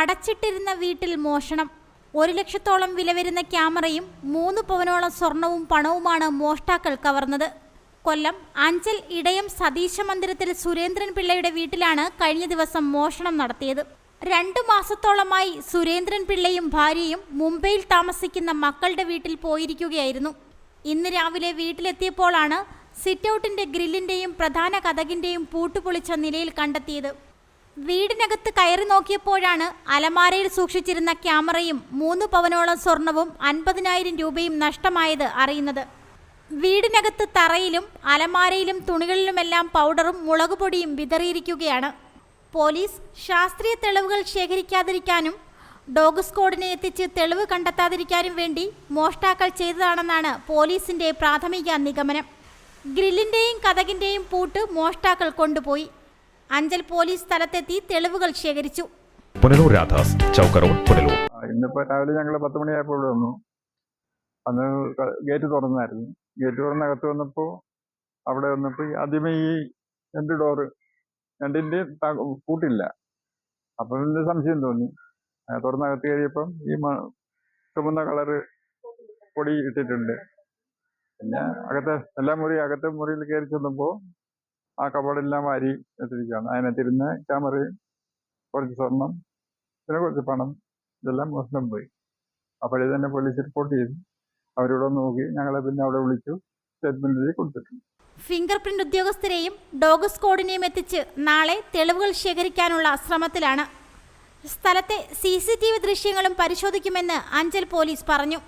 അടച്ചിട്ടിരുന്ന വീട്ടിൽ മോഷണം. ഒരു ലക്ഷത്തോളം വില വരുന്ന ക്യാമറയും മൂന്ന് പവനോളം സ്വർണവും പണവുമാണ് മോഷ്ടാക്കൾ കവർന്നത്. കൊല്ലം അഞ്ചൽ ഇടയം സതീശ മന്ദിരത്തിൽ സുരേന്ദ്രൻ പിള്ളയുടെ വീട്ടിലാണ് കഴിഞ്ഞ ദിവസം മോഷണം നടത്തിയത്. രണ്ടു മാസത്തോളമായി സുരേന്ദ്രൻ പിള്ളയും ഭാര്യയും മുംബൈയിൽ താമസിക്കുന്ന മക്കളുടെ വീട്ടിൽ പോയിരിക്കുകയായിരുന്നു. ഇന്ന് രാവിലെ വീട്ടിലെത്തിയപ്പോഴാണ് സിറ്റൗട്ടിന്റെ ഗ്രില്ലിന്റെയും പ്രധാന കഥകിന്റെയും പൂട്ടുപൊളിച്ച നിലയിൽ കണ്ടെത്തിയത്. വീടിനകത്ത് കയറി നോക്കിയപ്പോഴാണ് അലമാരയിൽ സൂക്ഷിച്ചിരുന്ന ക്യാമറയും മൂന്ന് പവനോളം സ്വർണവും അൻപതിനായിരം രൂപയും നഷ്ടമായത് അറിയുന്നത്. വീടിനകത്ത് തറയിലും അലമാരയിലും തുണികളിലുമെല്ലാം പൗഡറും മുളകുപൊടിയും വിതറിയിരിക്കുകയാണ്. പോലീസ് ശാസ്ത്രീയ തെളിവുകൾ ശേഖരിക്കാതിരിക്കാനും ഡോഗ് സ്ക്വാഡിനെ എത്തിച്ച് തെളിവ് കണ്ടെത്താതിരിക്കാനും വേണ്ടി മോഷ്ടാക്കൾ ചെയ്തതാണെന്നാണ് പോലീസിന്റെ പ്രാഥമിക നിഗമനം. ഗ്രില്ലിന്റെയും കഥകിന്റെയും പൂട്ട് മോഷ്ടാക്കൾ കൊണ്ടുപോയി. അഞ്ചൽ പോലീസ് സ്ഥലത്തെത്തി തെളിവുകൾ ശേഖരിച്ചു. പുനലൂർ രാധാസ് ചൗക്ക് റോഡ് പുനലൂർ ഇന്നിപ്പോ രാവിലെ ഞങ്ങൾ പത്ത് മണിയായപ്പോൾ ഇവിടെ വന്നു. അന്ന് ഗേറ്റ് തുറന്നായിരുന്നു. ഗേറ്റ് തുറന്നകത്ത് വന്നപ്പോൾ അവിടെ വന്നപ്പോൾ ഈ ആദ്യമേ ഈ രണ്ട് ഡോറ് രണ്ടിന്റെ പൂട്ടില്ല അപ്പം പിന്നെ സംശയം തോന്നി. ആ, തുറന്നകത്ത് കയറിയപ്പം ഈ മ- ചുമന്ന കളറ് പൊടി ഇട്ടിട്ടുണ്ട്. പിന്നെ അകത്തെ എല്ലാ മുറി അകത്തെ മുറിയിൽ കയറി ചെന്നപ്പോൾ ആ കബോർഡെല്ലാം വാരി ഇട്ടിരിക്കുകയാണ് അതിനകത്തിരുന്ന് ക്യാമറയും കുറച്ച് സ്വർണം പിന്നെ കുറച്ച് പണം ഇതെല്ലാം മോഷണം പോയി. അപ്പോഴേ തന്നെ പോലീസ് റിപ്പോർട്ട് ചെയ്തു. അവരോട് നോക്കി. ഞങ്ങളെ പിന്നെ അവിടെ വിളിച്ചു. സ്റ്റേറ്റ്മെന്റ് കൊടുത്തിട്ടുണ്ട് ഫിംഗർ പ്രിന്റ് ഉദ്യോഗസ്ഥരെയും ഡോഗ് സ്ക്വാഡിനെയും എത്തിച്ച് നാളെ തെളിവുകൾ ശേഖരിക്കാനുള്ള ശ്രമത്തിലാണ്. സ്ഥലത്തെ സി സി ടി വി ദൃശ്യങ്ങളും പരിശോധിക്കുമെന്ന് അഞ്ചൽ പോലീസ് പറഞ്ഞു.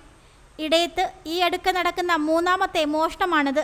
ഇടയത്ത് ഈ അടുക്ക നടക്കുന്ന മൂന്നാമത്തെ മോഷണമാണിത്.